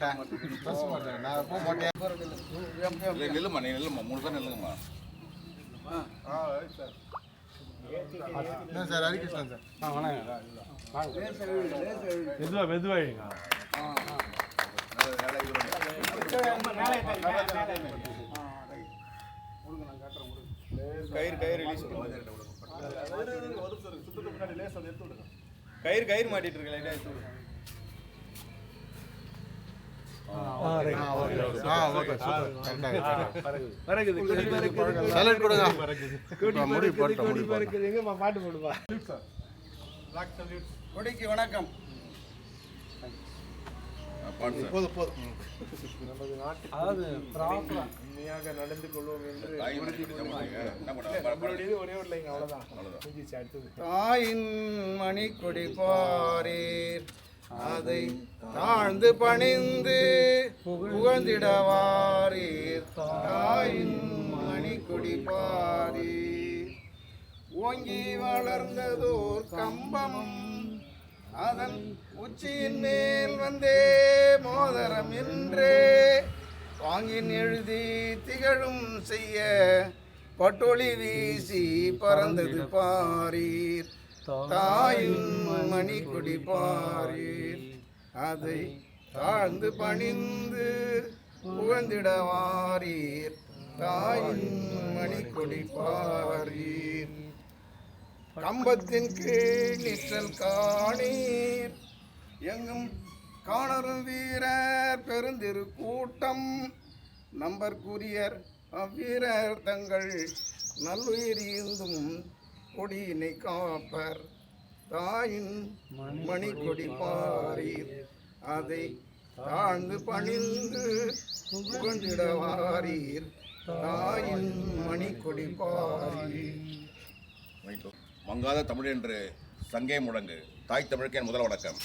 நான் பூ மொட்டையா இல்லை நில்லுமா நீ நில்லுமா மூணு பேர் நில்லுங்கம்மா. என்ன சார் ஹரிகிருஷ்ணன் சார்? ஆ வணக்கம். மெதுவா மெதுவாயிங்க கயிறு கயிறு ரிலீஸ் கயிறு கயிறு மாட்டிட்டு இருக்கு லைட்டா எடுத்து விடு. பாட்டு போடுவா? கொடிக்கு வணக்கம். அதாவது உண்மையாக நடந்து கொள்வோம் என்று ஒரே ஒரு லைன் அடுத்தது தாயின் மணிக்கொடி பாரீர் அதை தாழ்ந்து பணிந்து புகழ்ந்திடவாரீர் தாயின் மணி குடிப்பாரி ஓங்கி வளர்ந்ததோர் கம்பமும் அதன் உச்சியின் மேல் வந்தே. மோதரம் என்றே வாங்கின் எழுதி திகழும் செய்ய. பட்டொளி வீசி பறந்தது பாரீர். தாயின் மணிக்குடி பாரீர் அதை தாழ்ந்து பணிந்து புகழ்ந்திடவாரீர். தாயின் மணிக்கொடி பாரீர் கம்பத்தின் கீழ் நிற்றல் காணீர். எங்கும் காணரும் வீரர் பெருந்திரு கூட்டம். நம்பர்க்குரியர் அவ்வீரர் தங்கள் நல்லுயிர் ஈந்தும் கொடியினை காப்பர் தாயின் கொடி பாரீர். அதை தாழ்ந்து பணிந்து புகழ்ந்திடவாரீர் தாயின் மணி கொடி பாரீர். மங்காத தமிழ் என்று சங்கே முழங்கு தாய் தமிழுக்கு என் முதல் வணக்கம்.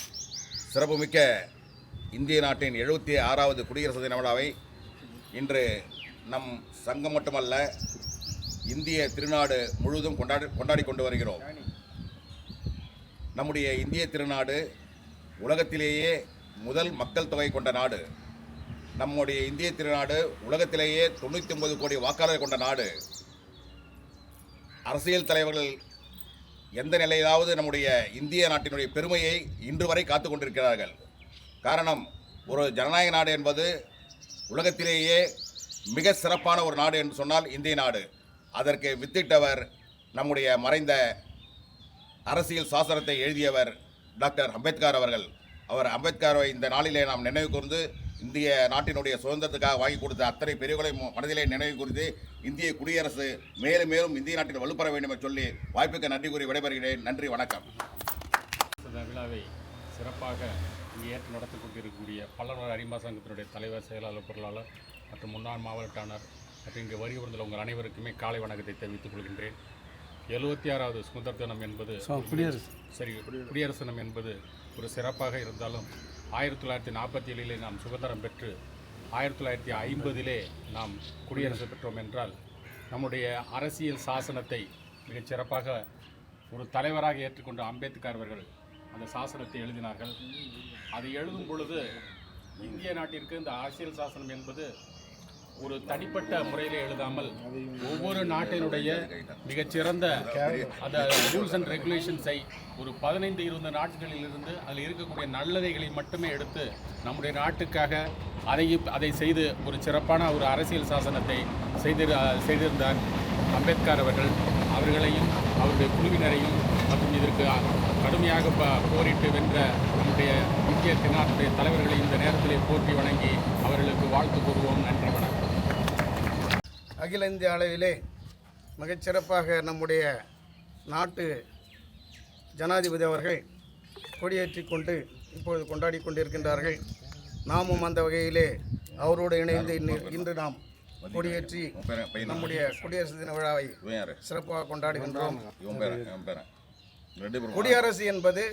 சிறப்புமிக்க இந்திய நாட்டின் எழுபத்தி ஆறாவது குடியரசு தின விழாவை இன்று நம் சங்கம் மட்டுமல்ல இந்திய திருநாடு முழுவதும் கொண்டாடி கொண்டாடி கொண்டு வருகிறோம். நம்முடைய இந்திய திருநாடு உலகத்திலேயே முதல் மக்கள் தொகை கொண்ட நாடு. நம்முடைய இந்திய திருநாடு உலகத்திலேயே தொண்ணூற்றி ஒன்பது கோடி வாக்காளர் கொண்ட நாடு. அரசியல் தலைவர்கள் எந்த நிலையிலாவது நம்முடைய இந்திய நாட்டினுடைய பெருமையை இன்று வரை காத்து கொண்டிருக்கிறார்கள். காரணம் ஒரு ஜனநாயக நாடு என்பது உலகத்திலேயே மிக சிறப்பான ஒரு நாடு என்று சொன்னால் இந்திய நாடு. அதற்கு வித்திட்டவர் நம்முடைய மறைந்த அரசியல் சாசனத்தை எழுதியவர் டாக்டர் அம்பேத்கர் அவர்கள். அவர் அம்பேத்கரை இந்த நாளிலே நாம் நினைவு கூர்ந்து இந்திய நாட்டினுடைய சுதந்திரத்துக்காக வாங்கி கொடுத்த அத்தனை பெரியவர்களை மனதிலே நினைவு கூர்ந்து இந்திய குடியரசு மேலும் மேலும் இந்திய நாட்டில் வலுப்பெற வேண்டும் என்று சொல்லி வாய்ப்புக்கு நன்றி கூறி விடைபெறுகிறேன். நன்றி வணக்கம். இந்த விழாவை சிறப்பாக இங்கே ஏற்று நடத்தி கொண்டிருக்கக்கூடிய பல்லவர் அரிமா சங்கத்தினுடைய தலைவர் செயலாளர் பொருளாளர் மற்றும் முன்னாள் மாவட்ட ஆணையர் இங்கே வருகை புரிந்துள்ள உங்கள் அனைவருக்குமே காலை வணக்கத்தை தெரிவித்துக் கொள்கின்றேன். எழுபத்தி ஆறாவது சுதந்திர தினம் என்பது சரி குடியரசு தினம் என்பது ஒரு சிறப்பாக இருந்தாலும் ஆயிரத்தி தொள்ளாயிரத்தி நாற்பத்தி ஏழிலே நாம் சுதந்திரம் பெற்று ஆயிரத்தி தொள்ளாயிரத்தி ஐம்பதிலே நாம் குடியரசு பெற்றோம் என்றால் நம்முடைய அரசியல் சாசனத்தை மிகச் சிறப்பாக ஒரு தலைவராக ஏற்றுக்கொண்ட அம்பேத்கர் அவர்கள் அந்த சாசனத்தை எழுதினார்கள். அதை எழுதும் பொழுது இந்திய நாட்டிற்கு இந்த அரசியல் சாசனம் என்பது ஒரு தனிப்பட்ட முறையில் எழுதாமல் ஒவ்வொரு நாட்டினுடைய மிகச்சிறந்த அந்த ரூல்ஸ் அண்ட் ரெகுலேஷன்ஸை ஒரு பதினைந்து இருபது நாட்களில் இருந்து அதில் இருக்கக்கூடிய நல்லதைகளை மட்டுமே எடுத்து நம்முடைய நாட்டுக்காக அதை அதை செய்து ஒரு சிறப்பான ஒரு அரசியல் சாசனத்தை செய்தி செய்திருந்தார் அம்பேத்கர் அவர்கள். அவர்களையும் அவருடைய குழுவினரையும் மற்றும் இதற்கு கடுமையாக போரிட்டு வென்ற நம்முடைய இந்திய திருநாட்டுடைய தலைவர்களை இந்த நேரத்திலே போற்றி வணங்கி அவர்களுக்கு வாழ்த்து கூறுவோம். நன்றி வணக்கம். அகில இந்திய அளவிலே மிகச்சிறப்பாக நம்முடைய நாட்டு ஜனாதிபதி அவர்கள் கொடியேற்றி கொண்டு இப்பொழுது கொண்டாடி கொண்டிருக்கின்றார்கள். நாமும் அந்த வகையிலே அவரோடு இணைந்து இன்று இன்று நாம் கொடியேற்றி நம்முடைய குடியரசு தின விழாவை சிறப்பாக கொண்டாடுகின்றோம். குடியரசு என்பது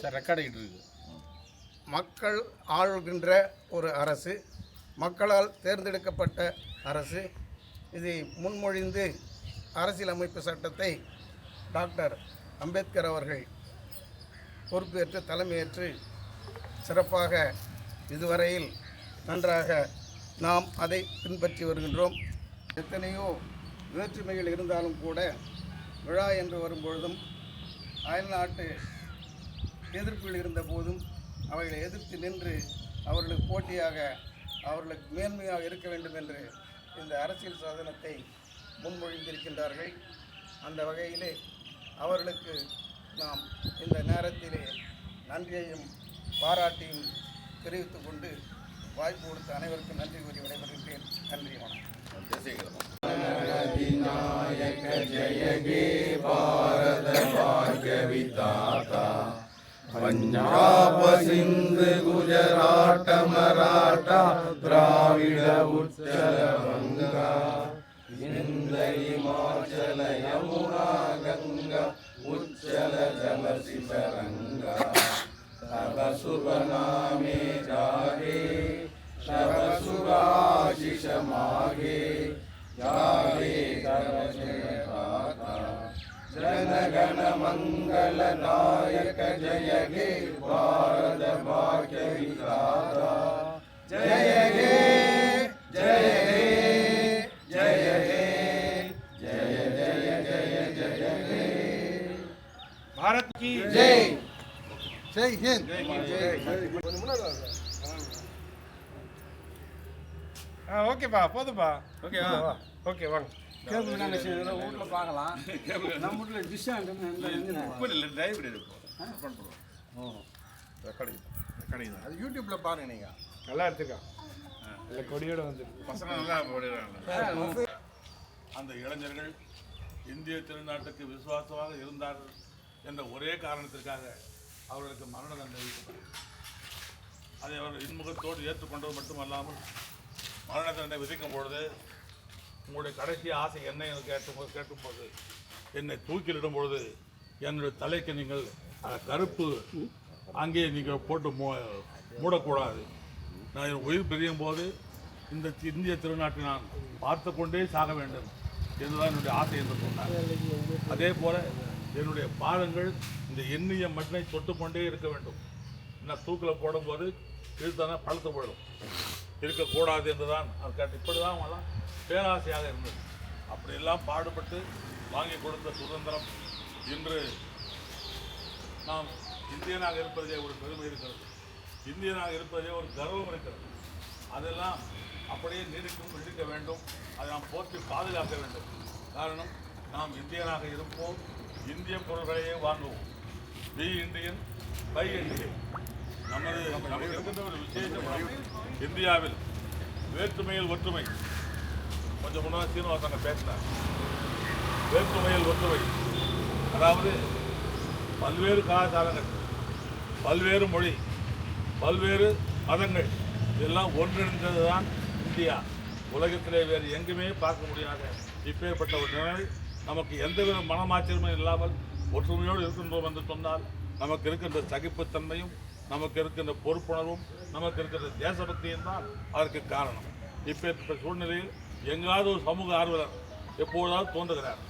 மக்கள் ஆளுகின்ற ஒரு அரசு. மக்களால் தேர்ந்தெடுக்கப்பட்ட அரசு. இதை முன்மொழிந்து அரசியலமைப்பு சட்டத்தை டாக்டர் அம்பேத்கர் அவர்கள் பொறுப்பேற்று தலைமையேற்று சிறப்பாக இதுவரையில் நன்றாக நாம் அதை பின்பற்றி வருகின்றோம். எத்தனையோ வேற்றுமைகள் இருந்தாலும் கூட விழா என்று வரும்பொழுதும் அயல்நாட்டு எதிர்ப்புகள் இருந்த போதும் அவைகளை எதிர்த்து நின்று அவர்களுக்கு போட்டியாக அவர்களுக்கு மேன்மையாக இருக்க வேண்டும் என்று இந்த அரசியல் சாதனத்தை முன்மொழிந்திருக்கின்றார்கள். அந்த வகையிலே அவர்களுக்கு நாம் இந்த நேரத்திலே நன்றியையும் பாராட்டியும் தெரிவித்துக் கொண்டு வாய்ப்பு கொடுத்த அனைவருக்கும் நன்றி கூறி விடைபெறுகிறேன். நன்றி வணக்கம். ஜெய பாரத பாகவிதாதா பஞ்சாப சிந்து குஜராட்ட மராட்டா திராவிட உச்சல மங்கா இந்த இமாச்சல யமுனா ஆ ஓகேப்பா போதும்பா. ஓகேவா ஓகே வாங்க. வீட்டில் பார்க்கலாம். நம்ம வீட்டில் டிஷ் அது யூடியூப்பில் பாருங்க நீங்கள் நல்லா எடுத்துருக்கான் இல்லை கொடியோட வந்துருக்கு. பசங்க நல்லா போடுறாங்க அந்த இளைஞர்கள் இந்திய திருநாட்டுக்கு விசுவாசமாக இருந்தார்கள் என்ற ஒரே காரணத்திற்காக அவர்களுக்கு மரண தண்டனை. அதை அவர் இன்முகத்தோடு ஏற்றுக்கொண்டது மட்டுமல்லாமல் மரண தண்டனை விதிக்கும் பொழுது உங்களுடைய கடைசி ஆசை என்ன என்று போது கேட்டும்போது என்னை தூக்கிலிடும் பொழுது என்னுடைய தலைக்கு நீங்கள் கருப்பு அங்கேயே நீங்கள் போட்டு மூ மூடக்கூடாது. நான் என் உயிர் பிரியும் போது இந்த இந்திய திருநாட்டை நான் பார்த்து கொண்டே சாக வேண்டும் என்றுதான் என்னுடைய ஆசை என்று சொன்னார். அதே போல் என்னுடைய பாதங்கள் இந்த எண்ணிய மண்ணை தொட்டு கொண்டே இருக்க வேண்டும். நான் தூக்கில் போடும்போது இதுதானே பழுத்து போயிடும். இருக்கக்கூடாது என்றுதான் அது கேட்டு இப்படி தான் அவங்களாம் பேராசையாக இருந்தது. அப்படியெல்லாம் பாடுபட்டு வாங்கி கொடுத்த சுதந்திரம் இன்று நாம் இந்தியனாக இருப்பதே ஒரு பெருமை இருக்கிறது. இந்தியனாக இருப்பதே ஒரு கர்வம் இருக்கிறது. அதெல்லாம் அப்படியே நீடிக்கும் நீடிக்க வேண்டும். அதை நாம் போற்றி பாதுகாக்க வேண்டும். காரணம் நாம் இந்தியனாக இருப்போம். இந்திய பொருள்களையே வாங்குவோம். பி இந்தியன் பை இந்தியன் நமது நமக்கு இருக்கின்ற ஒரு விசேஷம் இந்தியாவில் வேற்றுமையில் ஒற்றுமை. கொஞ்சம் முன்னாடி அங்கே பேசினார். வேற்றுமையில் ஒற்றுமை. அதாவது பல்வேறு கலாச்சாரங்கள் பல்வேறு மொழி பல்வேறு மதங்கள் இதெல்லாம் ஒன்றிணைந்தது தான் இந்தியா. உலகத்திலே வேறு எங்குமே பார்க்க முடியாத இப்பேற்பட்ட ஒரு நிலை நமக்கு எந்தவித மனமாச்சரியமும் இல்லாமல் ஒற்றுமையோடு இருக்கின்றோம் என்று சொன்னால் நமக்கு இருக்கின்ற சகிப்புத்தன்மையும் நமக்கு இருக்கின்ற பொறுப்புணர்வும் நமக்கு இருக்கிற தேசபக்தியும் தான் அதற்கு காரணம். இப்போ சூழ்நிலையில் எங்காவது ஒரு சமூக ஆர்வலர் எப்போதாவது தோன்றுகிறார்.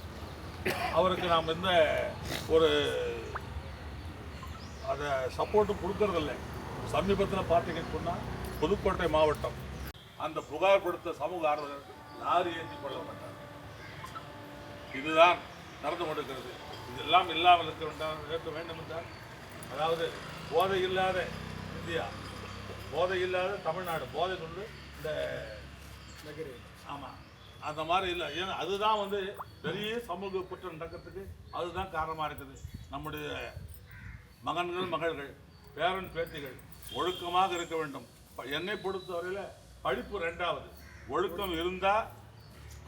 அவருக்கு நாம் எந்த ஒரு அதை சப்போர்ட்டும் கொடுக்கறதில்ல சமீபத்தில் பார்த்தீங்கன்னு சொன்னால் புதுக்கோட்டை மாவட்டம். அந்த புகார் கொடுத்த சமூக ஆர்வலர் லாரி ஏற்றி கொள்ளப்பட்டார் இதுதான் நடந்து கொண்டிருக்கிறது. இதெல்லாம் இல்லாமல் இருக்க வேண்டாம் இருக்க வேண்டும் என்றால் அதாவது போதை இல்லாத இந்தியா போதை இல்லாத தமிழ்நாடு போதை கொண்டு இந்த ஆமாம் அந்த மாதிரி இல்லை. ஏன்னா அதுதான் வந்து பெரிய சமூக குற்றம் நடக்கிறதுக்கு அதுதான் காரணமாக இருக்குது. நம்முடைய மகன்கள் மகள்கள் பேரன் பேத்திகள் ஒழுக்கமாக இருக்க வேண்டும். என்னை பொறுத்தவரையில் படிப்பு ரெண்டாவது. ஒழுக்கம் இருந்தால்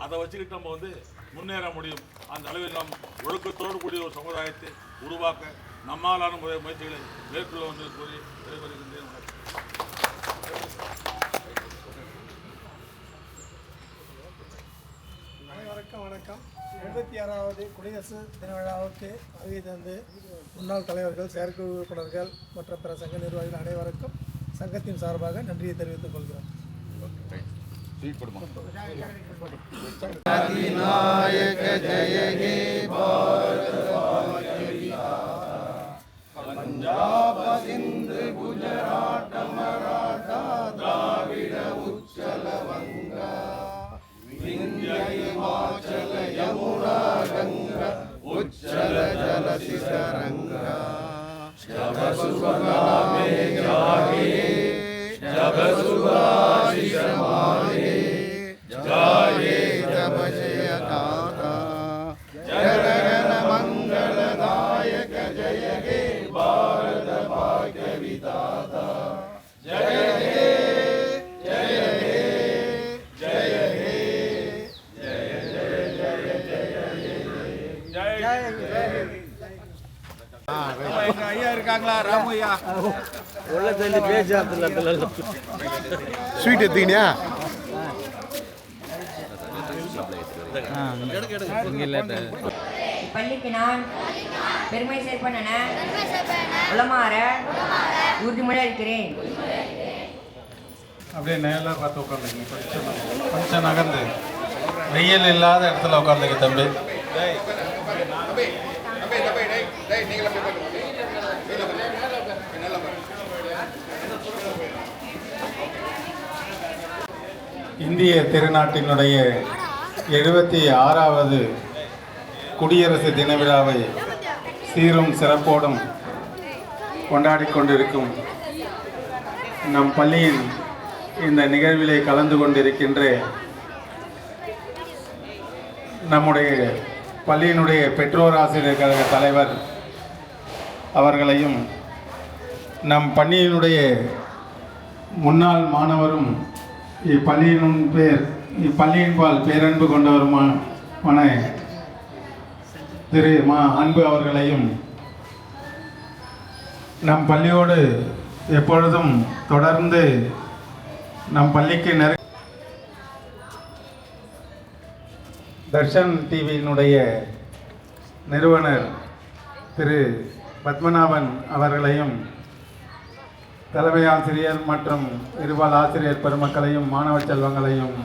அதை வச்சுக்கிட்டு நம்ம வந்து முன்னேற முடியும். அந்த அளவில் நாம் ஒழுக்கத்தோடு கூடிய ஒரு சமுதாயத்தை உருவாக்க நம்மாலான முறை முயற்சிகளை மேற்கொள்ள வந்து கூறி விடைபெறுகின்றேன் வணக்கம். அனைவருக்கும் வணக்கம் எழுபத்தி ஆறாவது குடியரசு தின விழாவுக்கு வருகை தந்து முன்னாள் தலைவர்கள் செயற்குழு உறுப்பினர்கள் மற்றும் பிற சங்க நிர்வாகிகள் அனைவருக்கும் சங்கத்தின் சார்பாக நன்றியை தெரிவித்துக் கொள்கிறோம் அதிநாயக ஜெய ஹே பாரத பஞ்சாப சிந்து குஜராட்ட மராட்டா திராவிட உச்சல வங்கா விந்திய ஹிமாச்சல யமுனா கங்கா உச்சல ஜல சிசரங்கா ஜப சுபநாமே ஜாகே ஜப சுபாஷிஷ மாலே ஸ்வீட் எடுத்தீங்கயா இப்பள்ளிக்கு நான் பெருமை சேர்ப்பன உளமாற உறுதிமொழி அளிக்கிறேன். அப்படியே நேரில் பார்த்து உட்காந்துங்க கொஞ்சம் கொஞ்சம் நகர்ந்து. வெயில் இல்லாத இடத்துல உட்காந்துங்க தம்பி தம்பி தம்பி டேய் டேய் நீங்களே போய் பாருங்க இந்திய திருநாட்டினுடைய எழுபத்தி ஆறாவது குடியரசு தின விழாவை சீரும் சிறப்போடும் கொண்டாடி கொண்டிருக்கும் நம் பள்ளியின் இந்த நிகழ்விலே கலந்து கொண்டிருக்கின்ற நம்முடைய பள்ளியினுடைய பெற்றோர் ஆசிரியர் கழக தலைவர் அவர்களையும் நம் பள்ளியினுடைய முன்னாள் மாணவரும் இப்பள்ளியின் பேர் இப்பள்ளியின்பால் பேரன்பு கொண்டவருமான திரு மா அன்பு அவர்களையும் நம் பள்ளியோடு எப்பொழுதும் தொடர்ந்து நம் பள்ளிக்கு நிறைய தர்ஷன் டிவியினுடைய நிறுவனர் திரு பத்மநாபன் அவர்களையும் தலைமை ஆசிரியர் மற்றும் இருபால் ஆசிரியர் பெருமக்களையும் மாணவ செல்வங்களையும்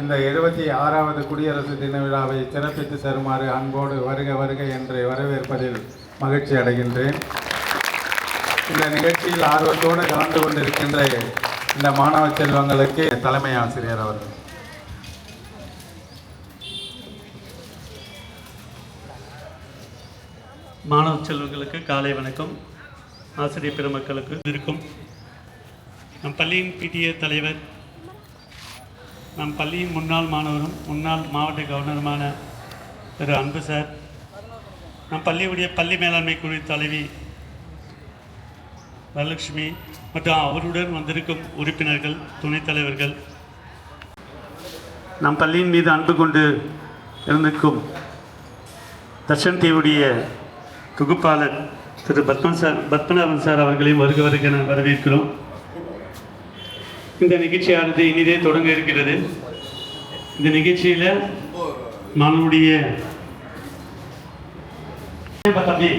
இந்த எழுபத்தி ஆறாவது குடியரசு தின விழாவை சிறப்பித்து தருமாறு அன்போடு வருக வருக என்று வரவேற்பதில் மகிழ்ச்சி அடைகின்றேன். இந்த நிகழ்ச்சியில் ஆர்வத்தோடு கலந்து கொண்டிருக்கின்ற இந்த மாணவ செல்வங்களுக்கு தலைமை ஆசிரியர் அவர்கள். மாணவ செல்வங்களுக்கு காலை வணக்கம். ஆசிரியர் பெருமக்களுக்கு. இருக்கும் நம் பள்ளியின் பிடிஏ தலைவர் நம் பள்ளியின் முன்னாள் மாணவரும் முன்னாள் மாவட்ட கவர்னருமான திரு. அன்பு சார் நம் பள்ளியுடைய பள்ளி மேலாண்மை குழு தலைவி வரலட்சுமி மற்றும் அவருடன் வந்திருக்கும் உறுப்பினர்கள் துணைத் தலைவர்கள் நம் பள்ளியின் மீது அன்பு கொண்டு இருந்திருக்கும் தர்ஷன் தீவுடைய தொகுப்பாளர் திரு பத்மன் சார் பத்மநாபன் சார் அவர்களையும் வருக வருக என வரவேற்கிறோம். இந்த நிகழ்ச்சியானது இனிதே தொடங்க இருக்கிறது. இந்த நிகழ்ச்சியில் நம்மளுடைய தம்பி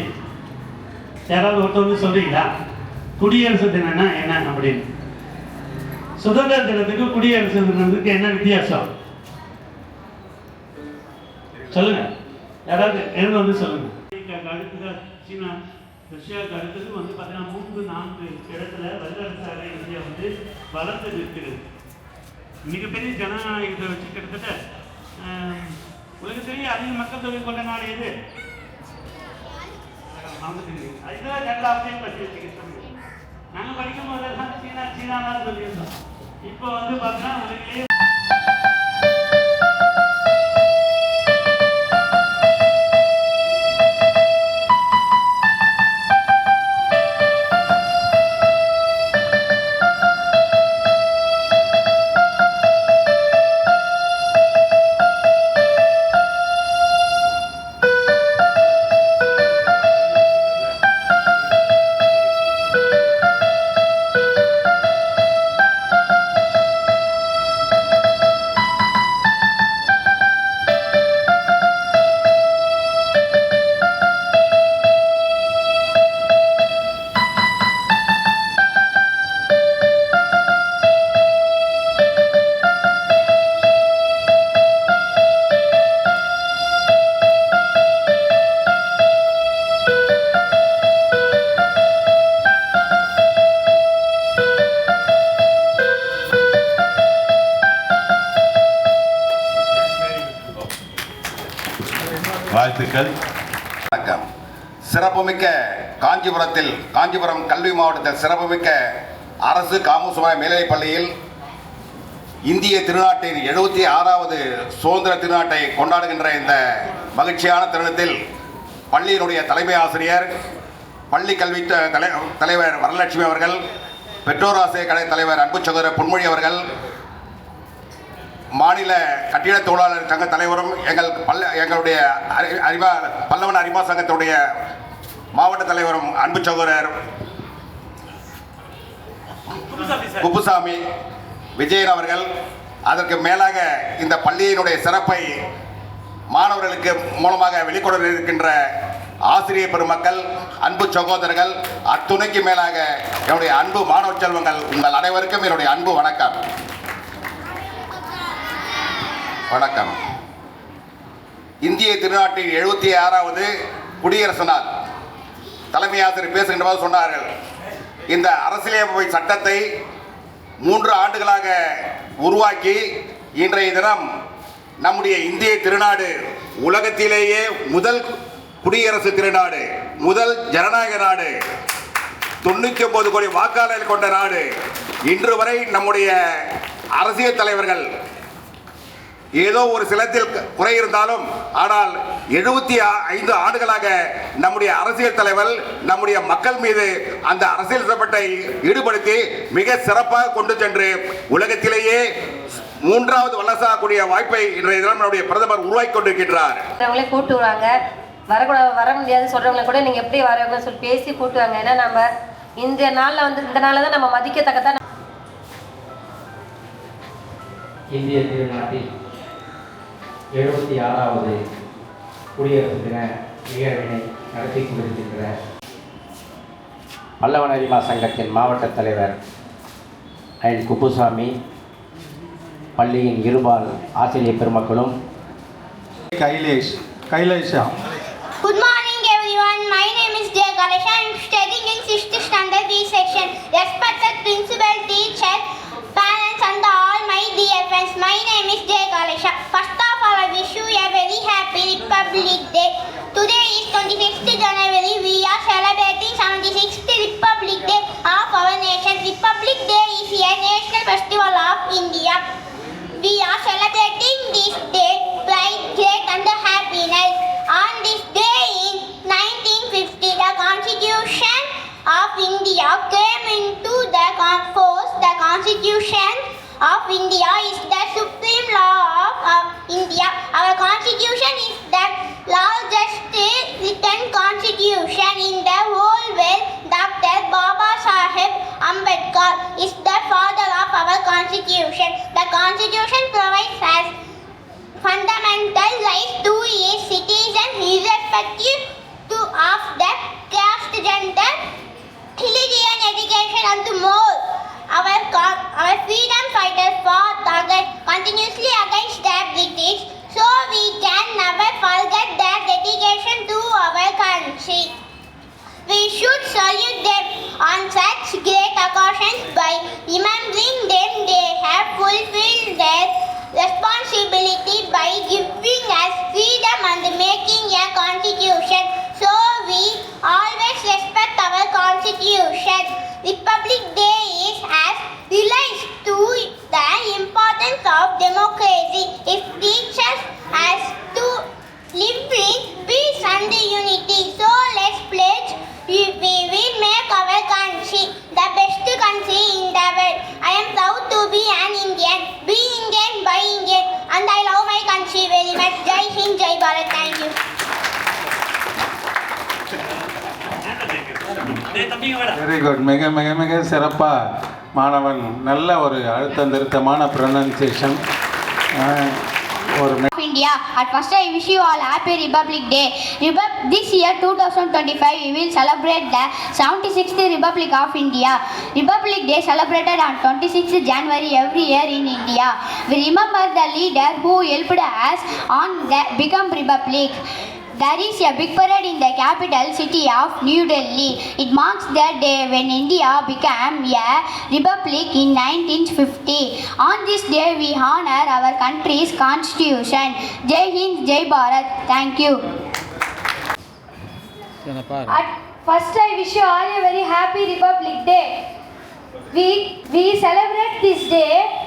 யாராவது ஒருத்தவங்க சொல்றீங்களா? குடியரசு தினம்னா என்ன அப்படின்னு? சுதந்திர தினத்துக்கு குடியரசு தினத்துக்கு என்ன வித்தியாசம்? சொல்லுங்க. யாராவது எழுந்து வந்து சொல்லுங்க. சீனா ரஷ்யாவுக்கு அடுத்தது வந்து பார்த்தீங்கன்னா மூன்று நான்கு இடத்துல வல்லரசாக இந்தியா வந்து வளர்ந்து நிற்கிறது. மிகப்பெரிய ஜனநாயகத்தை வச்சு கிட்டத்தட்ட ஆஹ், உலகத்திலேயே அதிக மக்கள் தொகை கொண்ட நாடு எது? மறந்துட்டீங்க. அதுதான் ஜனதா நாங்கள் படிக்கும் போதெல்லாம் சீனா சீனா தான் சொல்லியிருந்தோம். இப்போ வந்து பார்த்தீங்கன்னா உலகிலேயே வாழ்த்துக்கள் வணக்கம். சிறப்புமிக்க காஞ்சிபுரத்தில் காஞ்சிபுரம் கல்வி மாவட்டத்தில் சிறப்புமிக்க அரசு காமசுமாய மேல்நிலைப் பள்ளியில் இந்திய திருநாட்டின் எழுபத்தி ஆறாவது சுதந்திர திருநாட்டை கொண்டாடுகின்ற இந்த மகிழ்ச்சியான தருணத்தில் பள்ளியினுடைய தலைமை ஆசிரியர் பள்ளி கல்வி த- தலைவர் வரலட்சுமி அவர்கள் பெற்றோர் ஆசிரியர் கலை தலைவர் அன்பு சகோதரர் பொன்மொழி அவர்கள் மாநில கட்டிட தொழிலாளர் சங்க தலைவரும் எங்கள் பல்ல எங்களுடைய அறி- அறிவா பல்லவன் அறிவா சங்கத்துடைய மாவட்ட தலைவரும் அன்பு சகோதரர் குப்புசாமி விஜயன் அவர்கள் அதற்கு மேலாக இந்த பள்ளியினுடைய சிறப்பை மாணவர்களுக்கு மூலமாக வெளிக்கொண்டு இருக்கின்ற ஆசிரியர் பெருமக்கள் அன்பு சகோதரர்கள் அத்துணைக்கு மேலாக என்னுடைய அன்பு மாணவ செல்வங்கள் உங்கள் அனைவருக்கும் என்னுடைய அன்பு வணக்கம். வணக்கம். இந்திய திருநாட்டின் எழுபத்தி ஆறாவது குடியரசு நாள் தலைமை ஆசிரியர் பேசுகின்ற போது சொன்னார்கள் இந்த அரசியலமைப்பு சட்டத்தை மூன்று ஆண்டுகளாக உருவாக்கி இன்றைய தினம் நம்முடைய இந்திய திருநாடு உலகத்திலேயே முதல் குடியரசு திருநாடு முதல் ஜனநாயக நாடு தொண்ணூற்றி ஒன்பது கோடி வாக்காளர்கள் கொண்ட நாடு. இன்று வரை நம்முடைய அரசியல் தலைவர்கள் ஏதோ ஒரு சிலத்தில் குறை இருந்தாலும் ஆனால் எழுபத்தி ஐந்து ஆண்டுகளாக நம்முடைய அரசியல் தலைவர் நம்முடைய மக்கள் மீது அந்த அரசியல் சட்டத்தை ஈடுபடுத்தி மிக சிறப்பாக கொண்டு சென்று உலகத்திலேயே மூன்றாவது வல்லசாகக்கூடிய வாய்ப்பை இன்றைய தினம் நம்முடைய பிரதமர் உருவாக்கி கொண்டிருக்கின்றார். அவங்களே கூட்டு வராங்க வரக்கூடாது வர முடியாது சொல்கிறவங்கள கூட நீங்கள் எப்படி வரவங்கன்னு சொல்லி பேசி கூட்டுவாங்க ஏன்னா நம்ம இந்த நாளில் வந்து இந்த நாளில் தான் நம்ம மதிக்கத்தக்கதான் இந்திய திருநாட்டில் எழுபத்தி ஆறாவது குடியரசு தின நிகழ்வினை நடத்தி கொண்டிருக்கின்ற பல்லவன் அரிமா சங்கத்தின் மாவட்ட தலைவர் என் குப்புசாமி பள்ளியின் இருபால் ஆசிரியர் பெருமக்களும் கைலேஷ் கைலேஷா Good morning everyone. My name is Jay Ganesh. I am studying in 6th standard B section. Respected principal, teacher, parents and all my dear friends. My name is Jay Ganesh. First of all, National festival of India. We are celebrating this day pride, great and happiness. On this day in 1950, the Constitution of India came into the force. The Constitution of India is the supreme law of, India. Our Constitution is the largest written constitution in the whole world. Dr. Baba Sahib Ambedkar is the father of our Constitution. The Constitution provides us fundamental rights to each citizen irrespective to of the caste, gender, religion, education and more. Our, co- our freedom fighters fought against, continuously against the British so we can never forget their dedication to our country. We should salute them on such great occasions by remembering them they have fulfilled their responsibility by giving us freedom and making a constitution. So we always respect our constitution. Republic Day is as relates to the importance of democracy. It teaches us to live in peace and unity. So let's pledge we, will make our country the best country in the world. I am proud to be an Indian. Be Indian, by Indian. And I love my country very much. Jai Hind, Jai Bharat. Thank you. Very good மிக மிக மிக சிறப்பாக மாணவன் நல்ல ஒரு அழுத்தம் திருத்தமான pronunciation ஒரு of India. At first, I wish you all happy Republic Day. Repub- this year, 2025, we will celebrate the 76th Republic of India. Republic Day celebrated on 26th January every year in India. We remember the leader who helped us on the become Republic. There is a big parade in the capital city of New Delhi. It marks the day when India became a republic in 1950. On this day, we honor our country's constitution. Jai Hind, Jai Bharat. Thank you. At first, I wish you all a very happy Republic Day. We we celebrate this day.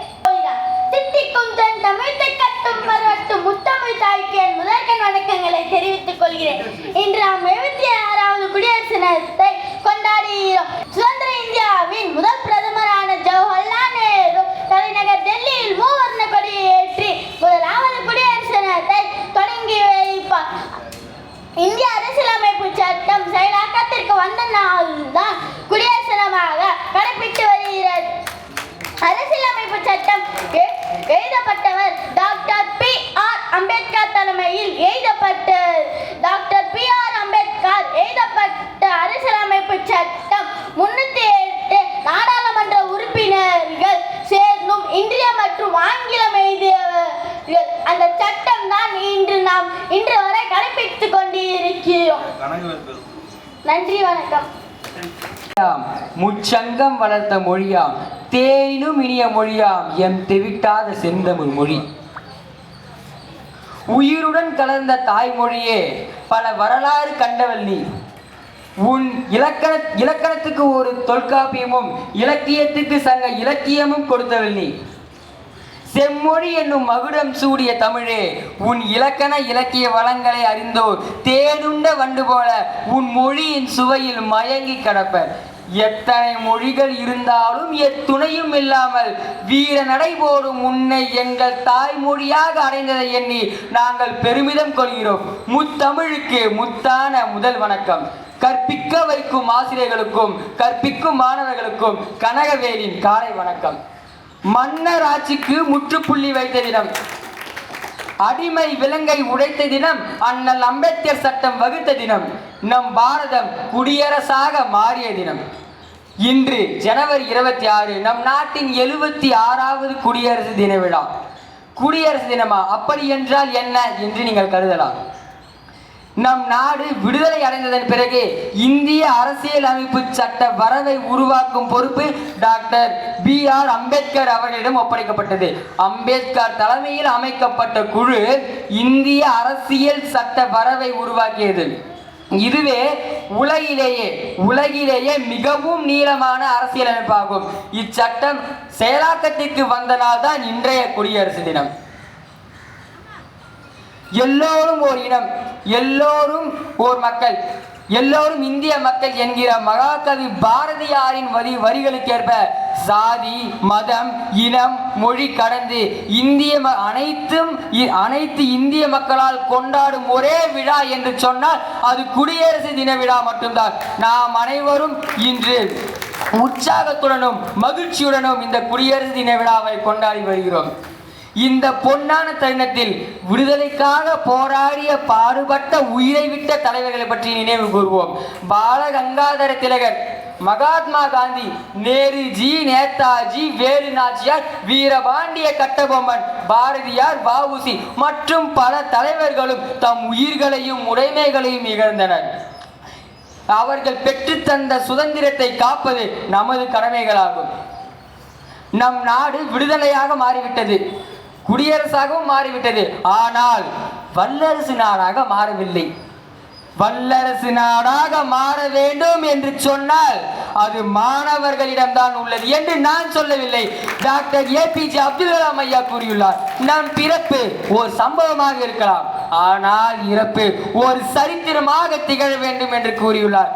கொள்கிறேன் இன்று நாம் எழுபத்தி ஆறாவது குடியரசு தினத்தை கொண்டாடுகிறோம். சுதந்திர இந்தியாவின் முதல் பிரதமரான ஜவஹர்லால் நேரு தலைநகர் டெல்லியில் மூவர்ண கொடியை ஏற்றி முதலாவது குடியரசு தினத்தை தொடங்கி வைப்பார். இந்திய அரசியலமைப்பு சட்டம் செயலாக்கத்திற்கு வந்த நாள்தான் குடியரசு தினமாக கடைபிடித்து வருகிறது. அரசியலமைப்பு சட்டம் எழுதப்பட்ட எழுதப்பட்டவர் டாக்டர் பி ஆர் அம்பேத்கர் தலைமையில் எழுதப்பட்ட டாக்டர் பி ஆர் அம்பேத்கர் எழுதப்பட்ட அரசியலமைப்பு சட்டம் முன்னூத்தி எட்டு நாடாளுமன்ற உறுப்பினர்கள் சேர்ந்தும் இந்திய மற்றும் ஆங்கிலம் எழுதியவர்கள் அந்த சட்டம் தான் இன்று நாம் இன்று வரை கடைபிடித்துக் கொண்டிருக்கிறோம் நன்றி வணக்கம். முச்சங்கம் வளர்த்த மொழியாம் தேனினும் இனிய மொழியாம் எம் தெவிட்டாத செந்தமிழ் மொழி. உயிருடன் கலந்த தாய்மொழியே பல வரலாறு கண்டவள் நீ. உன் இலக்கண இலக்கணத்துக்கு ஒரு தொல்காப்பியமும் இலக்கியத்துக்கு சங்க இலக்கியமும் கொடுத்தவள் நீ. செம்மொழி என்னும் மகுடம் சூடிய தமிழே உன் இலக்கண இலக்கிய வளங்களை அறிந்தோர் தேனுண்ட வண்டு போல உன் மொழியின் சுவையில் மயங்கி கிடப்ப எத்தனை மொழிகள் இருந்தாலும் எத்துணையும் இல்லாமல் வீர நடை போடும் உன்னை எங்கள் தாய்மொழியாக அடைந்ததை எண்ணி நாங்கள் பெருமிதம் கொள்கிறோம். முத்தமிழுக்கு முத்தான முதல் வணக்கம். கற்பிக்க வைக்கும் ஆசிரியர்களுக்கும் கற்பிக்கும் மாணவர்களுக்கும் கனகவேலின் காலை வணக்கம். மன்னர் ஆட்சிக்கு முற்றுப்புள்ளி வைத்த தினம். அடிமை விலங்கை உடைத்த தினம் அண்ணல் அம்பேத்கர் சட்டம் வகுத்த தினம் நம் பாரதம் குடியரசாக மாறிய தினம். இன்று ஜனவரி இருபத்தி ஆறு நம் நாட்டின் எழுபத்தி ஆறாவது குடியரசு தின விழா. குடியரசு தினமா? அப்படி என்றால் என்ன என்று நீங்கள் கருதலாம். நம் நாடு விடுதலை அடைந்ததன் பிறகு இந்திய அரசியல் அமைப்பு சட்ட வரவை உருவாக்கும் பொறுப்பு டாக்டர் பி ஆர் அம்பேத்கர் அவர்களிடம் ஒப்படைக்கப்பட்டது. அம்பேத்கர் தலைமையில் அமைக்கப்பட்ட குழு இந்திய அரசியல் சட்ட வரவை உருவாக்கியது. இதுவே உலகிலேயே உலகிலேயே மிகவும் நீளமான அரசியலமைப்பாகும். இச்சட்டம் செயலாக்கத்திற்கு வந்த நாள் தான் இன்றைய குடியரசு தினம். எல்லோரும் ஓர் இனம் எல்லோரும் ஓர் மக்கள். எல்லோரும் இந்திய மக்கள் என்கிற மகாகவி பாரதியாரின் வரி வரிகளுக்கேற்ப சாதி மதம் இனம் மொழி கடந்து இந்திய ம- அனைத்தும் இ- அனைத்து இந்திய மக்களால் கொண்டாடும் ஒரே விழா என்று சொன்னால் அது குடியரசு தின விழா மட்டும்தான். நாம் அனைவரும் இன்று உற்சாகத்துடனும் மகிழ்ச்சியுடனும் இந்த குடியரசு தின விழாவை கொண்டாடி வருகிறோம். இந்த பொன்னான தருணத்தில் விடுதலைக்காக போராடிய பாடுபட்ட உயிரை விட்ட தலைவர்களை பற்றி நினைவு கூறுவோம். பாலகங்காதர திலகர் மகாத்மா காந்தி நேருஜி நேதாஜி வேலு நாச்சியார் வீரபாண்டிய கட்டபொம்மன் பாரதியார் வஉசி மற்றும் பல தலைவர்களும் தம் உயிர்களையும் உடைமைகளையும் இகழ்ந்தனர். அவர்கள் பெற்றுத்தந்த சுதந்திரத்தை காப்பது நமது கடமைகளாகும். நம் நாடு விடுதலையாக மாறிவிட்டது. குடியரசாகவும் மாறிவிட்டது. ஆனால் வல்லரசு நாடாக மாறவில்லை. வல்லரசு நாடாக மாற வேண்டும் என்று சொன்னால் அது மாணவர்களிடம்தான் உள்ளது என்று நான் சொல்லவில்லை. Doctor A P J Abdul Kalam ஐயா கூறியுள்ளார் நம் பிறப்பு ஒரு சம்பவமாக இருக்கலாம். ஆனால் இறப்பு ஒரு சரித்திரமாக திகழ வேண்டும் என்று கூறியுள்ளார்.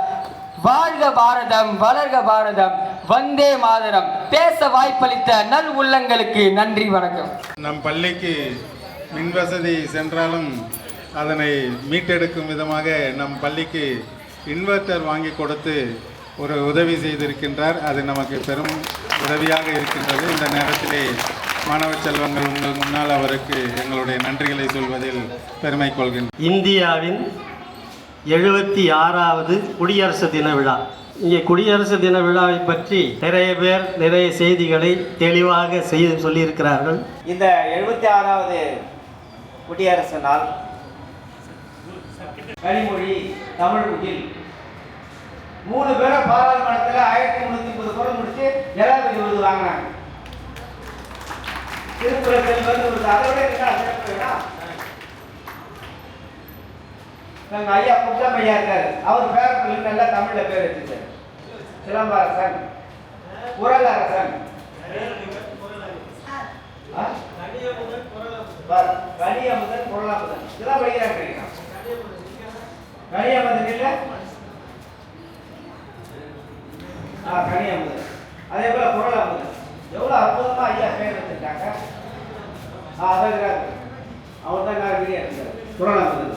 வாழ்க பாரதம் வளர்க பாரதம் வந்தே மாதரம். பேச வாய்ப்பளித்த நல் உள்ளங்களுக்கு நன்றி வணக்கம். நம் பள்ளிக்கு மின் வசதி சென்றாலும் அதனை மீட்டெடுக்கும் விதமாக நம் பள்ளிக்கு இன்வெர்ட்டர் வாங்கி கொடுத்து ஒரு உதவி செய்திருக்கின்றார். அது நமக்கு பெரும் உதவியாக இருக்கின்றது. இந்த நேரத்திலே மாணவ செல்வங்கள் உங்கள் முன்னால் அவருக்கு எங்களுடைய நன்றிகளை சொல்வதில் பெருமை கொள்கின்றேன் இந்தியாவின் எழுபத்தி ஆறாவது குடியரசு தின விழா. இங்கே குடியரசு தின விழாவை பற்றி நிறைய பேர் நிறைய செய்திகளை தெளிவாக செய்து சொல்லியிருக்கிறார்கள். இந்த எழுபத்தி ஆறாவது குடியரசு நாள் கனிமொழி தமிழ் முகில் மூணு பேரை பாராளுமன்றத்தில் ஆயிரத்தி முந்நூற்றி முப்பது குரல் முடிச்சு ஜனாதிபதி விருது வாங்கினாங்க. திருக்குறள் செல்வன் விருது அதை விட என்ன சிறப்பு எங்கள் ஐயா புத்தமையா இருக்காரு. அவர் பேர பிள்ளைங்க நல்லா தமிழில் பேர் வச்சுருக்காரு. சிலம்பரசன் குரலரசன் ஆ? கனியமுதன் குரலாமுதன் இதெல்லாம் படிக்கிறாங்க கனியமுதன் இல்லை? ஆ கனியமுதன் அதே போல குரலாமுதன் எவ்வளோ அற்புதமா ஐயா பேர் வச்சுருக்காங்க? ஆ அதான் அவர் தான் நான் குரலாமுதன்